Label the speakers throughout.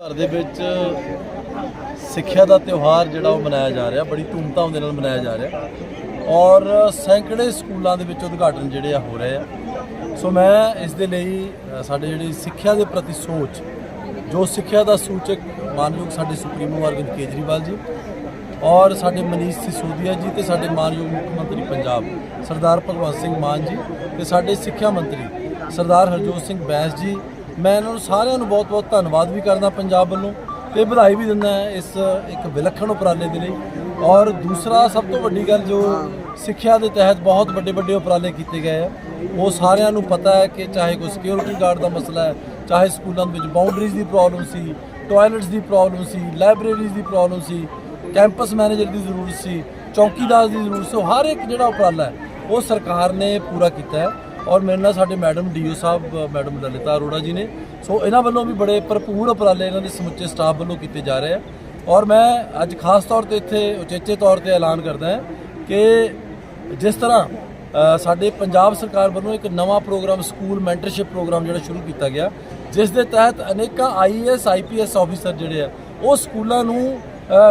Speaker 1: ਘਰ ਦੇ ਵਿੱਚ ਸਿੱਖਿਆ ਦਾ ਤਿਉਹਾਰ ਜਿਹੜਾ ਉਹ ਮਨਾਇਆ ਜਾ ਰਿਹਾ, ਬੜੀ ਧੂਮਧਾਮ ਦੇ ਨਾਲ ਮਨਾਇਆ ਜਾ ਰਿਹਾ ਔਰ ਸੈਂਕੜੇ ਸਕੂਲਾਂ ਦੇ ਵਿੱਚ ਉਦਘਾਟਨ ਜਿਹੜੇ ਆ ਹੋ ਰਹੇ ਆ। ਸੋ ਮੈਂ ਇਸ ਦੇ ਲਈ ਸਾਡੇ ਜਿਹੜੀ ਸਿੱਖਿਆ ਦੇ ਪ੍ਰਤੀ ਸੋਚ, ਜੋ ਸਿੱਖਿਆ ਦਾ ਸੂਚਕ ਮਾਨਯੋਗ ਸਾਡੇ ਸੁਪਰੀਮੋ ਅਰਵਿੰਦ ਕੇਜਰੀਵਾਲ ਜੀ ਔਰ ਸਾਡੇ ਮਨੀਸ਼ ਸਿਸੋਦੀਆ ਜੀ ਤੇ ਸਾਡੇ ਮਾਨਯੋਗ ਮੁੱਖ ਮੰਤਰੀ ਪੰਜਾਬ, ਸਰਦਾਰ ਭਗਵੰਤ ਸਿੰਘ ਮਾਨ ਜੀ ਤੇ ਸਾਡੇ ਸਿੱਖਿਆ ਮੰਤਰੀ ਸਰਦਾਰ ਹਰਜੋਤ ਸਿੰਘ ਬੈਂਸ ਜੀ ਮੈਂ ਇਹਨਾਂ ਨੂੰ ਸਾਰਿਆਂ ਨੂੰ ਬਹੁਤ-ਬਹੁਤ ਧੰਨਵਾਦ ਵੀ ਕਰਦਾ ਪੰਜਾਬ ਵੱਲੋਂ ਤੇ ਵਧਾਈ ਵੀ ਦਿੰਦਾ ਇਸ ਇੱਕ ਵਿਲੱਖਣ ਉਪਰਾਲੇ ਦੇ ਲਈ। ਔਰ ਦੂਸਰਾ ਸਭ ਤੋਂ ਵੱਡੀ ਗੱਲ ਜੋ ਸਿੱਖਿਆ ਦੇ ਤਹਿਤ ਬਹੁਤ ਵੱਡੇ ਵੱਡੇ ਉਪਰਾਲੇ ਕੀਤੇ ਗਏ ਆ, ਉਹ ਸਾਰਿਆਂ ਨੂੰ ਪਤਾ ਹੈ ਕਿ ਚਾਹੇ ਕੋਈ ਸਿਕਿਉਰਿਟੀ ਗਾਰਡ ਦਾ ਮਸਲਾ ਹੈ, ਚਾਹੇ ਸਕੂਲਾਂ ਦੇ ਵਿੱਚ ਬਾਉਂਡਰੀਜ਼ ਦੀ ਪ੍ਰੋਬਲਮ ਸੀ ਟਾਇਲਟਸ ਦੀ ਪ੍ਰੋਬਲਮ ਸੀ ਲਾਇਬ੍ਰੇਰੀਜ਼ ਦੀ ਪ੍ਰੋਬਲਮ ਸੀ ਕੈਂਪਸ ਮੈਨੇਜਰ ਦੀ ਜ਼ਰੂਰਤ ਸੀ, ਚੌਕੀਦਾਰ ਦੀ ਜ਼ਰੂਰਤ ਸੀ, ਉਹ ਹਰ ਇੱਕ ਜਿਹੜਾ ਉਪਰਾਲਾ ਹੈ, ਉਹ ਸਰਕਾਰ ਨੇ ਪੂਰਾ ਕੀਤਾ ਹੈ। ਔਰ ਮੇਰੇ ਨਾਲ ਸਾਡੇ ਮੈਡਮ ਡੀਓ ਸਾਹਿਬ, ਮੈਡਮ ਲਲਿਤਾ ਅਰੋੜਾ ਜੀ ਨੇ। ਸੋ ਇਹਨਾਂ ਵੱਲੋਂ ਵੀ ਬੜੇ ਭਰਪੂਰ ਉਪਰਾਲੇ ਇਹਨਾਂ ਦੇ ਸਮੁੱਚੇ ਸਟਾਫ ਵੱਲੋਂ ਕੀਤੇ ਜਾ ਰਹੇ ਆ। ਔਰ ਮੈਂ ਅੱਜ ਖਾਸ ਤੌਰ ਤੇ ਇੱਥੇ ਉਚੇਚੇ ਤੌਰ ਤੇ ਐਲਾਨ ਕਰਦਾ ਹਾਂ ਕਿ ਜਿਸ ਤਰ੍ਹਾਂ ਸਾਡੇ ਪੰਜਾਬ ਸਰਕਾਰ ਵੱਲੋਂ ਇੱਕ ਨਵਾਂ ਪ੍ਰੋਗਰਾਮ, ਸਕੂਲ ਮੈਂਟਰਸ਼ਿਪ ਪ੍ਰੋਗਰਾਮ ਜਿਹੜਾ ਸ਼ੁਰੂ ਕੀਤਾ ਗਿਆ, ਜਿਸ ਦੇ ਤਹਿਤ ਅਨੇਕਾਂ ਆਈਏਐਸ ਆਈਪੀਐਸ ਆਫੀਸਰ ਜਿਹੜੇ ਆ, ਉਹ ਸਕੂਲਾਂ ਨੂੰ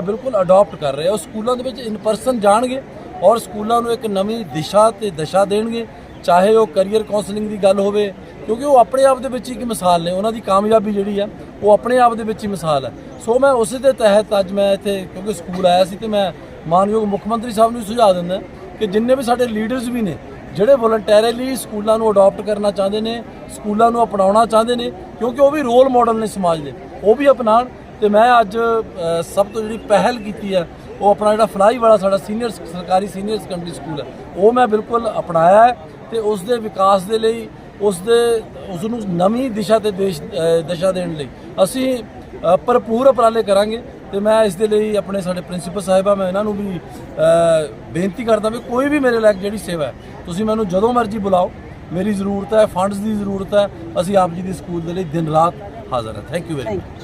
Speaker 1: ਬਿਲਕੁਲ ਅਡਾਪਟ ਕਰ ਰਹੇ ਆ। ਉਹ ਸਕੂਲਾਂ ਦੇ ਵਿੱਚ ਇਨ ਪਰਸਨ ਜਾਣਗੇ ਔਰ ਸਕੂਲਾਂ ਨੂੰ ਇੱਕ ਨਵੀਂ ਦਿਸ਼ਾ ਤੇ ਦਸ਼ਾ ਦੇਣਗੇ। ਚਾਹੇ ਉਹ ਕੈਰੀਅਰ ਕਾਉਂਸਲਿੰਗ ਦੀ ਗੱਲ ਹੋਵੇ, ਕਿਉਂਕਿ ਉਹ ਆਪਣੇ ਆਪ ਦੇ ਵਿੱਚ ਇੱਕ ਮਿਸਾਲ ਨੇ, ਉਹਨਾਂ ਦੀ ਕਾਮਯਾਬੀ ਜਿਹੜੀ ਆ, ਉਹ ਆਪਣੇ ਆਪ ਦੇ ਵਿੱਚ ਹੀ ਮਿਸਾਲ ਹੈ ਸੋ ਮੈਂ ਉਸੇ ਦੇ ਤਹਿਤ ਅੱਜ ਮੈਂ ਇੱਥੇ, ਕਿਉਂਕਿ ਸਕੂਲ ਆਇਆ ਸੀ ਤੇ ਮੈਂ ਮਾਨਯੋਗ ਮੁੱਖ ਮੰਤਰੀ ਸਾਹਿਬ ਨੂੰ ਸੁਝਾਅ ਦਿੰਦਾ ਕਿ ਜਿੰਨੇ ਵੀ ਸਾਡੇ ਲੀਡਰਸ ਵੀ ਨੇ, ਜਿਹੜੇ ਵੋਲੰਟੈਰੀਲੀ ਸਕੂਲਾਂ ਨੂੰ ਅਡਾਪਟ ਕਰਨਾ ਚਾਹੁੰਦੇ ਨੇ, ਸਕੂਲਾਂ ਨੂੰ ਅਪਣਾਉਣਾ ਚਾਹੁੰਦੇ ਨੇ, ਕਿਉਂਕਿ ਉਹ ਵੀ ਰੋਲ ਮਾਡਲ ਨੇ ਸਮਾਜ ਦੇ, ਉਹ ਵੀ ਅਪਣਾਉਣ। ਤੇ ਮੈਂ ਅੱਜ ਸਭ ਤੋਂ ਜਿਹੜੀ ਪਹਿਲ ਕੀਤੀ ਹੈ ਉਹ ਆਪਣਾ ਜਿਹੜਾ ਫਲਾਈ ਵਾਲਾ ਸਾਡਾ ਸੀਨੀਅਰ ਸਰਕਾਰੀ ਸੀਨੀਅਰ ਸੈਕੰਡਰੀ ਸਕੂਲ ਹੈ ਉਹ ਮੈਂ ਬਿਲਕੁਲ ਅਪਣਾਇਆ ਹੈ। ਤੇ ਉਸ ਦੇ ਵਿਕਾਸ ਦੇ ਲਈ ਉਸ ਦੇ ਉਸ ਨੂੰ ਨਵੀਂ ਦਿਸ਼ਾ ਤੇ ਦੇਸ਼ ਦਿਸ਼ਾ ਦੇਣ ਲਈ। ਅਸੀਂ ਭਰਪੂਰ ਉਪਰਾਲੇ ਕਰਾਂਗੇ ਤੇ ਮੈਂ ਇਸ ਦੇ ਲਈ ਆਪਣੇ ਸਾਡੇ ਪ੍ਰਿੰਸੀਪਲ ਸਾਹਿਬਾ ਮੈਂ ਇਹਨਾਂ ਨੂੰ ਵੀ ਬੇਨਤੀ ਕਰਦਾ ਵੀ ਕੋਈ ਵੀ ਮੇਰੇ ਲਾਇਕ ਜਿਹੜੀ ਸੇਵਾ ਹੈ ਤੁਸੀਂ ਮੈਨੂੰ ਜਦੋਂ ਮਰਜ਼ੀ ਬੁਲਾਓ। ਮੇਰੀ ਜ਼ਰੂਰਤ ਹੈ ਫੰਡਸ ਦੀ ਜ਼ਰੂਰਤ ਹੈ ਅਸੀਂ ਆਪ ਜੀ ਦੇ ਸਕੂਲ ਦੇ ਲਈ ਦਿਨ ਰਾਤ ਹਾਜ਼ਰ ਹਾਂ। Thank you very much